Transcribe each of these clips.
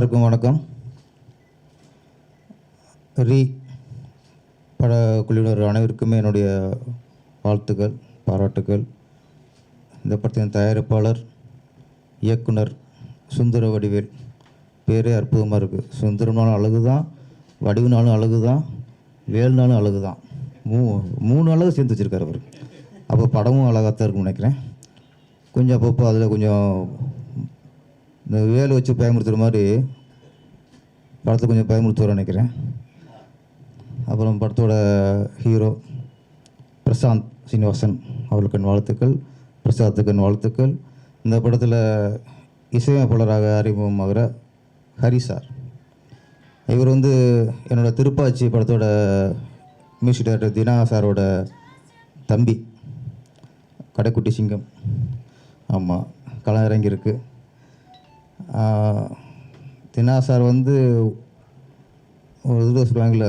எல்லாருக்கும் வணக்கம். ரீ பட குழுவினர் அனைவருக்குமே என்னுடைய வாழ்த்துக்கள் பாராட்டுக்கள். இந்த படத்தின் தயாரிப்பாளர் இயக்குனர் சுந்தர வடிவேல். பேரே அற்புதமாக இருக்குது சுந்தரம்னாலும் அழகு தான் வடிவுனாலும் அழகு தான் வேல்னாலும் அழகு தான் மூ மூணு அழகு சேர்த்து வச்சுருக்கார் அவர். அப்போ படமும் அழகாக தான் இருக்கும்னு நினைக்கிறேன். கொஞ்சம் அப்பப்போ அதில் கொஞ்சம் இந்த வேலை வச்சு பயமுறுத்துகிற மாதிரி படத்தை கொஞ்சம் பயமுறுத்துவார் நினைக்கிறேன். அப்புறம் படத்தோட ஹீரோ பிரசாந்த் சீனிவாசன் அவர்களுக்கு என் வாழ்த்துக்கள் பிரசாத்துக்கு என் வாழ்த்துக்கள். இந்த படத்தில் இசையமைப்பாளராக அறிமுகமாகிற ஹரி சார். இவர் வந்து என்னோடய திருப்பாச்சி படத்தோட மியூசிக் டைரக்டர் தினா சாரோட தம்பி. கடைக்குட்டி சிங்கம். ஆமாம் களம் இறங்கியிருக்கு. தினா சார் வந்து ஒரு இது சொல்லுவாங்கள்ல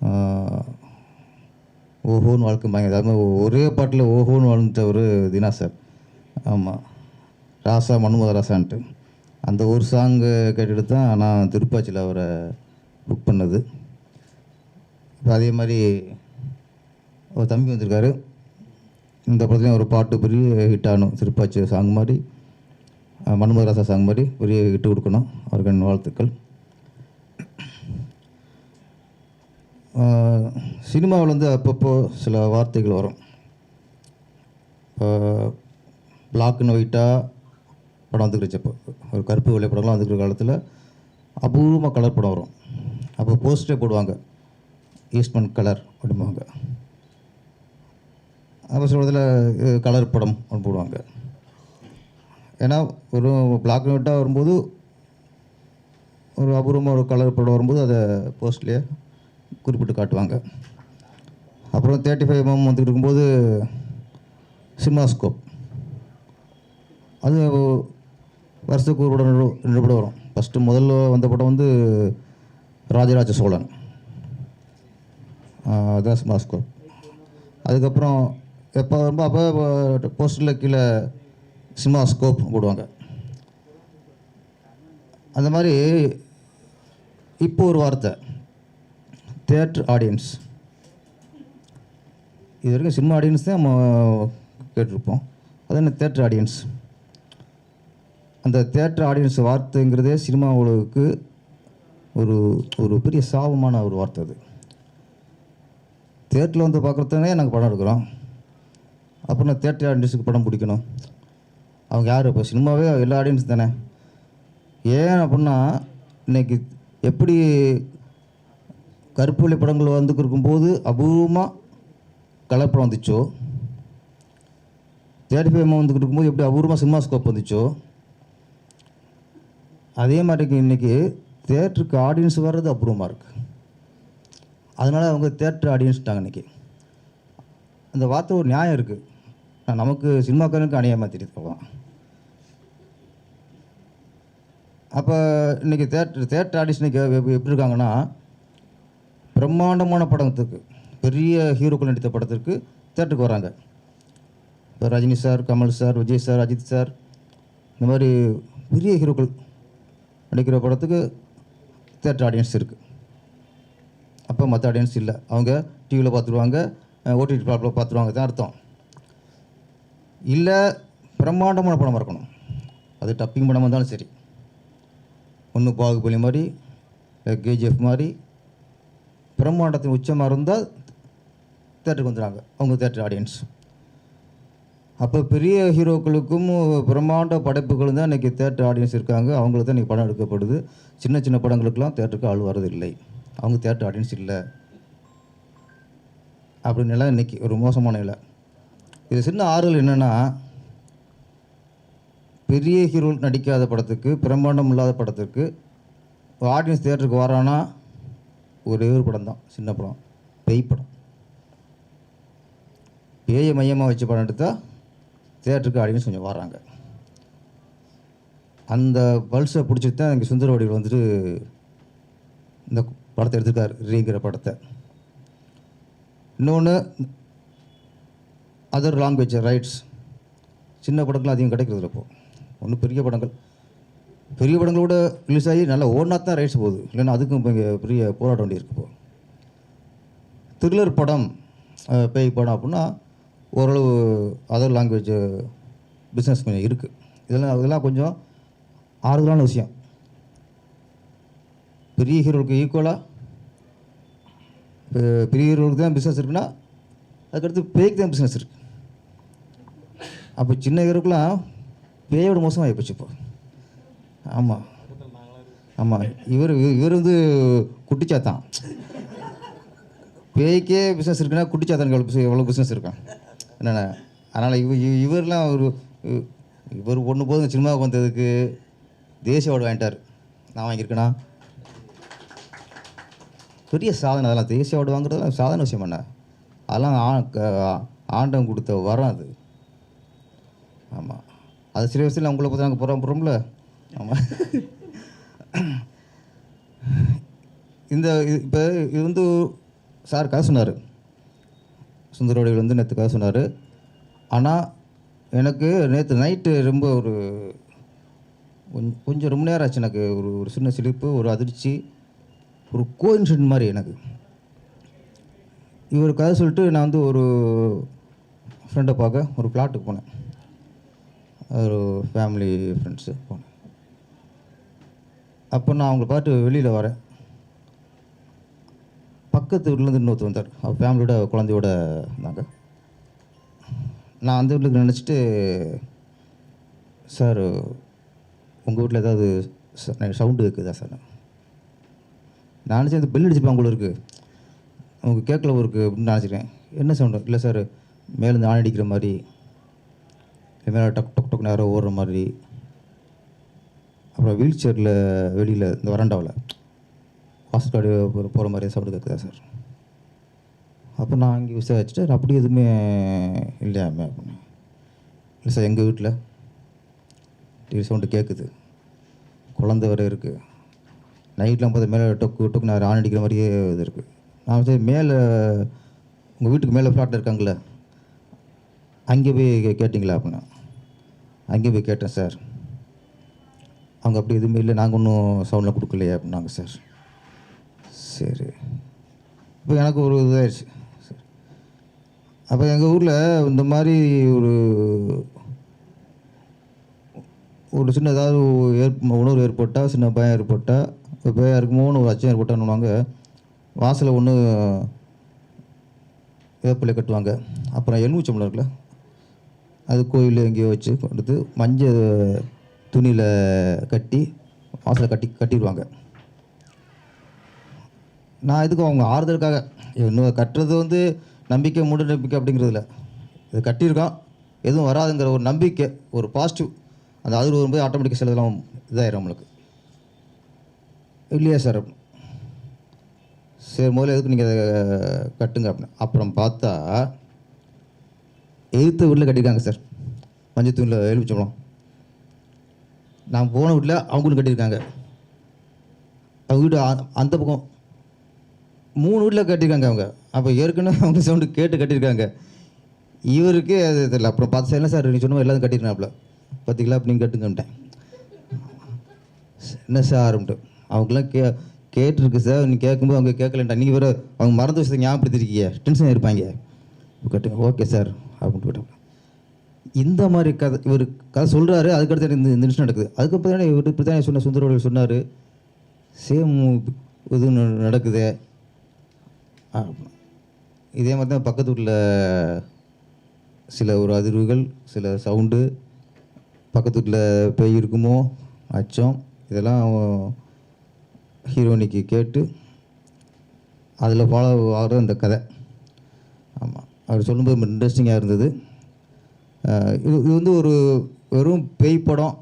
ஆஹ், ஓஹோன்னு அது அதாவது ஒரே பாட்டில் ஓஹோன்னு வாழ்ந்துட்டவர் தினா சார். ஆமாம் ராசா மன்மத ராசான்ட்டு. அந்த ஒரு சாங்கு கேட்டுட்டு தான் நான் திருப்பாச்சியில் அவரை புக் பண்ணது. இப்போ அதே மாதிரி ஒரு தம்பி வந்திருக்காரு. இந்த படத்துலையும் ஒரு பாட்டு பெரிய ஹிட் ஆகணும் திருப்பாச்சி சாங் மாதிரி. மன்மதராசா மன்மத சாங் மாதிரி பெரிய விட்டு கொடுக்கணும். அவருக்கு என் வாழ்த்துக்கள் சினிமாவில் வந்து அப்பப்போ சில வார்த்தைகள் வரும். இப்போ பிளாக் அண்ட் ஒயிட்டாக படம் வந்துக்கிடுச்சப்போ ஒரு கருப்பு வெள்ளை படம்லாம் வந்துக்கிற காலத்தில் அபூர்வமாக கலர் படம் வரும். அப்போ போஸ்டரே போடுவாங்க. ஈஸ்ட்மன் கலர் அப்படிம்பாங்க. அப்போ சொல்கிறதுல கலர் படம் அப்படின்னு போடுவாங்க. ஏன்னா ஒரு பிளாக் அண்ட் ஒயிட்டாக வரும்போது ஒரு அபூர்வமாக ஒரு கலர் படம் வரும்போது அதை போஸ்ட்லேயே குறிப்பிட்டு காட்டுவாங்க. அப்புறம் தேர்ட்டி ஃபைவ் எம்எம் வந்துட்டு இருக்கும்போது சினிமாஸ்கோப் அது வருஷத்துக்கு ஒரு படம் ரெண்டு ரெண்டு படம் வரும். ஃபஸ்ட்டு முதல்ல வந்த படம் வந்து ராஜராஜ சோழன். அதுதான் அதான் சினிமாஸ்கோப் அதுக்கப்புறம் எப்போ வரும்போது அப்போ போஸ்டரில் கீழே சினிமாஸ்கோப் போடுவாங்க. அந்த மாதிரி இப்போ ஒரு வார்த்தை தேட்டர் ஆடியன்ஸ் இது வரைக்கும் சினிமா ஆடியன்ஸ் தான் நம்ம கேட்டிருப்போம். அது என்ன தேட்டர் ஆடியன்ஸ் அந்த தேட்டர் ஆடியன்ஸ் வார்த்தைங்கிறதே சினிமா உலகுக்கு ஒரு ஒரு பெரிய சாபமான ஒரு வார்த்தை அது. தேட்டரில் வந்து பார்க்குறதுனே நாங்கள் படம் எடுக்கிறோம். அப்புறம் தேட்டர் ஆடியன்ஸுக்கு படம் பிடிக்கணும்? அவங்க யார்? இப்போ சினிமாவே எல்லா ஆடியன்ஸ் தானே? ஏன் அப்படின்னா இன்றைக்கி எப்படி கருப்பு படங்கள் வந்து இருக்கும்போது அபூர்வமாக கலப்படம் வந்துச்சோ? தேர்ட்டி ஃபைவ் வந்துக்கிட்டு இருக்கும்போது எப்படி அபூர்வமாக சினிமா ஸ்கோப் வந்துச்சோ? அதே மாதிரி இன்றைக்கி தேட்டருக்கு ஆடியன்ஸ் வர்றது அபூர்வமாக இருக்குது அதனால் அவங்க தேட்டர் ஆடியன்ஸ்ட்டாங்க இன்றைக்கி அந்த வார்த்தை ஒரு நியாயம் இருக்குது நமக்கு சினிமாக்காரனுக்கு அநியாயமாக தெரியுது அவ்வளோ அப்போ இன்றைக்கி தேட்டர் தேட்டர் ஆடிஷனுக்கு எப்படி இருக்காங்கன்னா பிரம்மாண்டமான படத்துக்கு பெரிய ஹீரோக்கள் நடித்த படத்திற்கு தேட்டருக்கு வராங்க. இப்போ Rajini sir Kamal sir Vijay sir Ajith sir இந்த மாதிரி பெரிய ஹீரோக்கள் நடிக்கிற படத்துக்கு தேட்டர் ஆடியன்ஸ் இருக்குது அப்போ மற்ற ஆடியன்ஸ் இல்லை. அவங்க டிவியில் பார்த்துருவாங்க ஓடிடி பிளாட்டில் பார்த்துருவாங்க தான் அர்த்தம். இல்லை பிரம்மாண்டமான படமாக இருக்கணும். அது டப்பிங் படமாக இருந்தாலும் சரி. ஒன்று பாகுபலி மாதிரி கேஜிஎஃப் மாதிரி பிரம்மாண்டத்தின் உச்சமாக இருந்தால் தேட்டருக்கு வந்துடுறாங்க அவங்க தேட்டர் ஆடியன்ஸ் அப்போ பெரிய ஹீரோக்களுக்கும் பிரம்மாண்ட படைப்புகளும் தான் இன்றைக்கி தேட்டர் ஆடியன்ஸ் இருக்காங்க. அவங்களுக்கு தான் இன்றைக்கி படம் எடுக்கப்படுது. சின்ன சின்ன படங்களுக்கெல்லாம் தேட்டருக்கு ஆள் வர்றது இல்லை அவங்க தேட்டர் ஆடியன்ஸ் இல்லை. அப்படின்னு இன்றைக்கி ஒரு மோசமான நிலை. இது சின்ன ஆறுதல் என்னென்னா பெரிய ஹீரோ நடிக்காத படத்துக்கு பிரம்மாண்டம் இல்லாத படத்துக்கு ஆடியன்ஸ் தேட்டருக்கு வரானா ஒரே ஒரு படம் தான் சின்ன படம். பேய் படம். பேயை மையமாக வச்சு படம் எடுத்தால் தேட்டருக்கு ஆடியன்ஸ் கொஞ்சம் வராங்க. அந்த பல்ஸை பிடிச்சிட்டு தான் எங்கள் சுந்தர வடிவில் வந்துட்டு இந்த படத்தை எடுத்துருக்கார் ரீங்கிற படத்தை. இன்னொன்று அதர் லாங்குவேஜ் ரைட்ஸ் சின்ன படங்கள் அதிகம் கிடைக்கிறது இப்போது ஒன்றும் பெரிய படங்கள். பெரிய படங்களோட ரிலீஸ் ஆகி நல்லா ஓடினா தான் ரைட்ஸ் போகுது. இல்லைன்னா அதுக்கும் பெரிய போராட்ட வேண்டி இருக்கு இப்போ. த்ரில்லர் படம் பேய் படம் அப்படின்னா ஓரளவு அதர் லாங்குவேஜ் பிஸ்னஸ் கொஞ்சம் இருக்குது இதெல்லாம் இதெல்லாம் கொஞ்சம் ஆறுதலான விஷயம். பெரிய ஹீரோவுக்கு ஈக்குவலாக பெரிய ஹீரோவுக்கு தான் பிஸ்னஸ் இருக்குன்னா அதுக்கடுத்து பேய்க்கு தான் பிஸ்னஸ் இருக்குது அப்போ சின்ன ஹீரோக்கெலாம் பேயோட மோசமாக போச்சு இப்போ. ஆமாம் ஆமாம் இவர் இவர் வந்து குட்டிச்சாத்தான். பேய்க்கே பிஸ்னஸ் இருக்குன்னா குட்டிச்சாத்தானுக்கு எவ்வளோ எவ்வளோ பிஸ்னஸ் இருக்கான் என்னென்ன அதனால் இவ இவர்லாம் ஒரு இவர் ஒன்று போதும் சினிமாவுக்கு வந்ததுக்கு தேசிய அவார்டு வாங்கிட்டார். நான் வாங்கியிருக்கேனா? பெரிய சாதனை அதெல்லாம். தேசிய அவார்டு வாங்குறதுலாம் சாதாரண விஷயம் என்ன அதெல்லாம் ஆ- ஆண்டவன் கொடுத்த வரம் அது. ஆமாம் அது சில வயசில் அவங்கள பற்றி நாங்கள் புறம் புறம்ல. ஆமாம் இந்த இப்போ இது வந்து சார் கதை சொன்னார். சுந்தரவடிகள் வந்து நேற்று கதை சொன்னார். ஆனால் எனக்கு நேற்று நைட்டு ரொம்ப ஒரு கொஞ்சம் கொஞ்சம் ரொம்ப நேரம் ஆச்சு எனக்கு. ஒரு ஒரு சின்ன சிலிப்பு ஒரு அதிர்ச்சி ஒரு கோயின்சிடன்ட் மாதிரி எனக்கு. இவர் கதை சொல்லிட்டு நான் வந்து ஒரு ஃப்ரெண்டை பார்க்க ஒரு பிளாட்டுக்கு போனேன். ஒரு ஃபேமிலி ஃப்ரெண்ட்ஸு போனேன் அப்போ நான் அவங்கள பார்த்து வெளியில் வரேன். பக்கத்து வீட்டிலேருந்து இன்னொருத்தர் வந்தார். அவர் ஃபேமிலியோட குழந்தையோட இருந்தாங்க நான் அந்த வீட்டுக்கு நினச்சிட்டு சார் உங்கள் வீட்டில் ஏதாவது சவுண்டு இருக்குதா சார்? நான் நினச்சேன் இந்த பெல் அடிச்சுப்பா உங்களுக்கு இருக்கு. அவங்க கேட்கல ஒரு அப்படின்னு நினச்சிருக்கேன். என்ன சவுண்டு இல்லை சார் மேலேருந்து ஆணி அடிக்கிற மாதிரி. மேலே டக் டக் நேராக நேரம் ஓடுற மாதிரி. அப்புறம் வீல் சேரில் வெளியில் இந்த வராண்டாவில். வாசல்காடு போகிற மாதிரி சவுண்டு கேட்குதா சார் அப்போ நான் அங்கே விசாரிச்சுட்டு அப்படி எதுவுமே இல்லையாமே அப்படின்னு. இல்லை சார் எங்கள் வீட்டில் டிவி சவுண்டு கேட்குது. குழந்தை வேறு இருக்குது நைட்லாம் பார்த்து மேலே டொக்கு டொக்கு நான் ஆன் அடிக்கிற மாதிரியே இது இருக்குது நான் சரி மேலே உங்கள் வீட்டுக்கு மேலே ஃப்ளாட்டில் இருக்காங்களே அங்கே போய் கே- கேட்டிங்களா அப்படின்னா. அங்கேயும் போய் கேட்டேன் சார் அவங்க அப்படி எதுவுமே இல்லை நாங்கள் ஒன்றும் சவுண்டில் கொடுக்கலையே அப்படின்னாங்க சார். சரி. இப்போ எனக்கு ஒரு இதாகிடுச்சு சார். அப்போ எங்கள் ஊரில் இந்த மாதிரி ஒரு ஒரு சின்ன ஏதாவது ஏற் உணர்வு ஏற்பட்டால் சின்ன பயம் ஏற்பட்டால் இப்போ பயம் இருக்குமோன்னு ஒரு அச்சம் ஏற்பட்டான்னு வாசலில் ஒன்று வேப்பிலை கட்டுவாங்க. அப்புறம் எலுமிச்சம்பளம் இருக்குல்ல அது கோயிலில் எங்கேயோ வச்சு கொடுத்து மஞ்சள் துணியில் கட்டி வாசலை கட்டி கட்டிடுவாங்க நான் இதுக்கு அவங்க ஆறுதலுக்காக? இன்னும் கட்டுறது வந்து நம்பிக்கை மூட நம்பிக்கை அப்படிங்கிறதுல இது கட்டியிருக்கோம். எதுவும் வராதுங்கிற ஒரு நம்பிக்கை ஒரு பாசிட்டிவ் அந்த அதிர்வு வரும்போது ஆட்டோமேட்டிக்காக சிலதெல்லாம் இதாகிடும் நம்மளுக்கு. இல்லையா சார்? சரி முதல்ல எதுக்கு நீங்கள் அதை கட்டுங்க அப்படின்னு. அப்புறம் பார்த்தா எதிர்த்த வீட்டில் கட்டியிருக்காங்க சார். மஞ்சத்தூரில் தூணில் நான் போன வீட்டில் அவங்களும் கட்டியிருக்காங்க. அவங்க வீடு அந்த பக்கம் மூணு வீட்டில் கட்டியிருக்காங்க அவங்க. அப்போ ஏற்கனவே அவங்க சவுண்டு கேட்டு கட்டியிருக்காங்க. இவருக்கு அது தெரியல. அப்புறம் பார்த்து சார் என்ன சார் நீ சொன்ன எல்லாரும் கட்டிருக்காப்புல பத்து கிலோ நீங்கள் கட்டுங்கன்ட்டேன் என்ன சார் ஆரம்பிட்டு அவங்களாம் கே கேட்டிருக்கு சார். நீ கேட்கும்போது அவங்க கேட்கலன்ட்டா. நீங்கள் வேறு அவங்க மறந்து விஷயத்தை ஞாபகப்படுத்திருக்கீங்க. டென்ஷன் இருப்பாங்க கட்டுங்க. Okay sir. அப்படின்னு விட்டோம் இந்த மாதிரி கதை இவர் கதை சொல்கிறாரு அதுக்கடுத்து இந்த இந்த நிமிஷம் நடக்குது. அதுக்கப்புறம் தானே இவர் இப்படி தான் சொன்ன சுந்தரவர்கள் சொன்னார் சேம் இது ந- நடக்குதே. இதே மாதிரி தான் பக்கத்து வீட்டில் சில ஒரு அதிர்வுகள் சில சவுண்டு பக்கத்து வீட்டில் பேய் இருக்குமோ அச்சம் இதெல்லாம் ஹீரோனிக்கு கேட்டு அதில் ஃபாலோ ஆகிற அந்த கதை. ஆமாம் அவர் சொல்லும்போது ரொம்ப இன்ட்ரெஸ்டிங்காக இருந்தது. இது இது வந்து ஒரு வெறும் பேய் படம்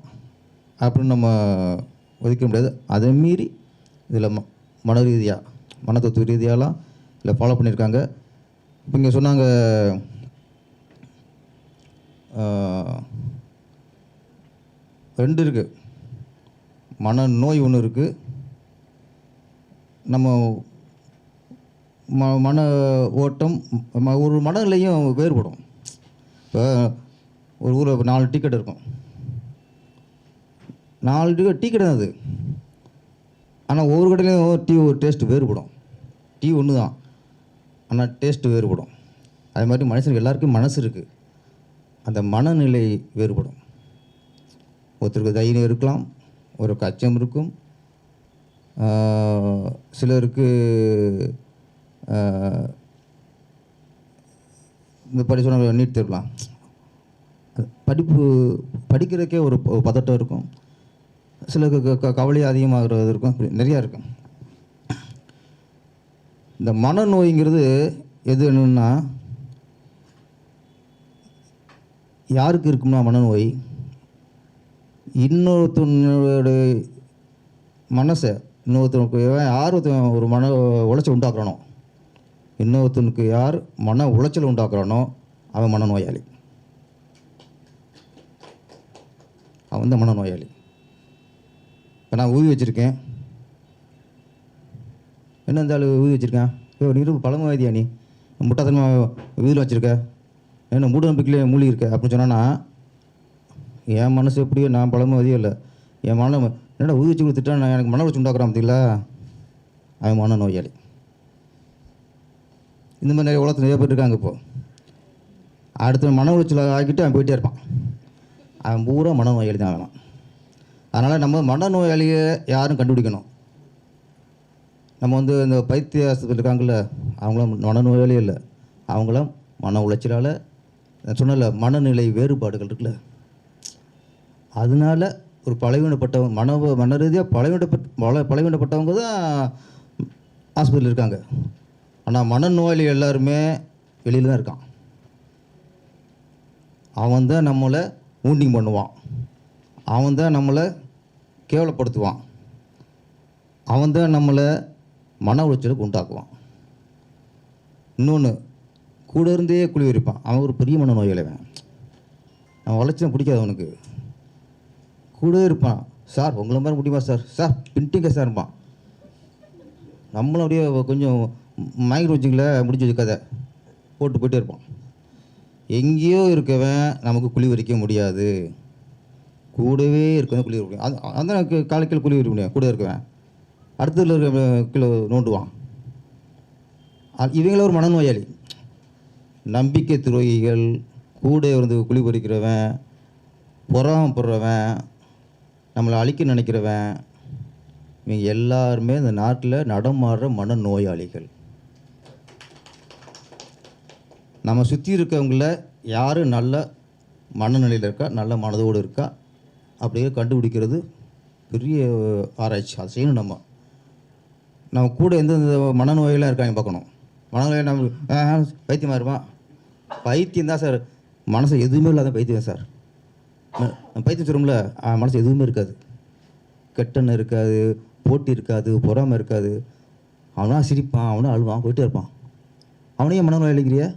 அப்படின்னு நம்ம ஒதுக்க முடியாது. அதை மீறி இதில் ம மன ரீதியாக மனத்தத்துவ ரீதியாலாம் இதில் ஃபாலோ பண்ணியிருக்காங்க. இப்போ இங்கே சொன்னாங்க ரெண்டு இருக்குது மன நோய் ஒன்று இருக்குது நம்ம ம மன ஓட்டம் ம- ஒரு மனநிலையும் வேறுபடும். இப்போ ஒரு ஊரில் நாலு டிக்கெட் இருக்கும். நாலு டீ டீ கடை தான் அது. ஆனால் ஒவ்வொரு கடையிலையும் டீ ஒரு டேஸ்ட் வேறுபடும். டீ ஒன்று தான். ஆனால் டேஸ்ட்டு வேறுபடும். அது மாதிரி மனுஷனுக்கு எல்லாருக்கும் மனசு இருக்குது அந்த மனநிலை வேறுபடும். ஒருத்தருக்கு தைரியம் இருக்கலாம் ஒரு அச்சம் இருக்கும். சிலருக்கு இந்த படி சொன்ன நீட் தேர்வுலாம் படிப்பு படிக்கிறதுக்கே ஒரு ப- பதட்டம் இருக்கும். சிலருக்கு க- க- கவலை அதிகமாகிறது இருக்கும். நிறையா இருக்கும் இந்த மனநோய்ங்கிறது எது என்னன்னா யாருக்கு இருக்கும்னா மனநோய்? இன்னொருத்தனுடைய மனசை இன்னொருத்தனுக்கு எவன் யார் ஒரு மன உழைச்சி உண்டாக்குறணும் இன்னொருத்தனுக்கு யார் மன உளைச்சல் உண்டாக்குறானோ அவன் மனநோயாளி. அவன் தான் மனநோயாளி. இப்போ நான் ஊதி வச்சுருக்கேன். என்ன இந்த ஆளு ஊதி வச்சுருக்கேன்? ஐயோ நீ ரொம்ப பழமவாதியா நீ? முட்டாத்தனமாக வீதியில் வச்சுருக்க? என்ன மூட நம்பிக்கையிலே மூழ்கி இருக்க? அப்படின்னு சொன்னான்னா என் மனசு எப்படியோ நான் பழமவாதியோ இல்லை. என் மன என்னடா ஊதி வச்சு கொடுத்துட்டா நான் எனக்கு மன வச்சு உண்டாக்குறான் பார்த்தீங்களா அவன் மன நோயாளி இந்த மாதிரி நிறைய உலகத்தில் நிறைய பேர் இருக்காங்க இப்போ. அடுத்த மன உளைச்சல் ஆக்கிட்டு அவன் போயிட்டே இருப்பான். அவன் பூரா மனநோயாளி தான் வேணாம் அதனால் நம்ம மனநோயாளியை யாரும் கண்டுபிடிக்கணும். நம்ம வந்து இந்த பைத்திய ஆஸ்பத்திரி இருக்காங்கல்ல அவங்களாம் மனநோயாளி இல்லை. அவங்களாம் மன உளைச்சலால் சொன்னல மனநிலை வேறுபாடுகள் இருக்குல்ல. அதனால ஒரு பலவீனப்பட்டவங்க மன மன ரீதியாக பலவீனப்பட்ட பல பலவீனப்பட்டவங்க தான் ஆஸ்பத்திரியில் இருக்காங்க. ஆனால் மனநோயாளி எல்லாருமே வெளியில் தான் இருக்கான். அவன் தான் நம்மளை ஊண்டிங் பண்ணுவான். அவன் தான் நம்மளை கேவலப்படுத்துவான். அவன் தான் நம்மளை மன உளைச்சலுக்கு உண்டாக்குவான். இன்னொன்று கூட இருந்தே குழி வைப்பான் அவன் ஒரு பெரிய மன நோயாளிவன் அவன் வளர்ச்சி பிடிக்காது அவனுக்கு. கூட இருப்பான். சார் உங்களை மாதிரி முடியுமா சார்? சார் பின்ட்டிங்க சார் இருப்பான். நம்மளும் அப்படியே கொஞ்சம் மைக் ரோஜிங்கில் முடிஞ்ச கதை போட்டு போயிட்டே இருப்பான். எங்கேயோ இருக்கவன் நமக்கு குழி வரிக்க முடியாது. கூடவே இருக்கவன் குழி வரிக்க அது அந்த காலை காலைக்கில் குழி வரிக்க முடியும் கூட இருக்கவன். அடுத்ததில் இருக்க கீழே நோண்டுவான். இவங்கள ஒரு மனநோயாளி. நம்பிக்கை துரோகிகள் கூட இருந்து குழி பறிக்கிறவன் பொறாமப்படுறவன் நம்மளை அழிக்க நினைக்கிறவன் இவங்க எல்லாருமே இந்த நாட்டில் நடமாடுற மனநோயாளிகள். நம்ம சுற்றி இருக்கவங்கள யார் நல்ல மனநிலையில் இருக்கா? நல்ல மனதோடு இருக்கா? அப்படியே கண்டுபிடிக்கிறது பெரிய ஆராய்ச்சி. அதை செய்யணும் நம்ம. நம்ம கூட எந்தெந்த மனநோயெல்லாம் இருக்காங்க பார்க்கணும். மனநோயை நம்ம பைத்தியமாக இருப்பான். பைத்தியம் தான் சார். மனசு எதுவுமே இல்லாத பைத்தியம் சார். பைத்தியம் சொல்லும்ல மனசு எதுவுமே இருக்காது. கெட்டன்னு இருக்காது போட்டி இருக்காது பொறாமை இருக்காது. அவனா சிரிப்பான் அவனும் அழுவான் போயிட்டே இருப்பான். அவனையும் மனநோய் அழிக்கிறியா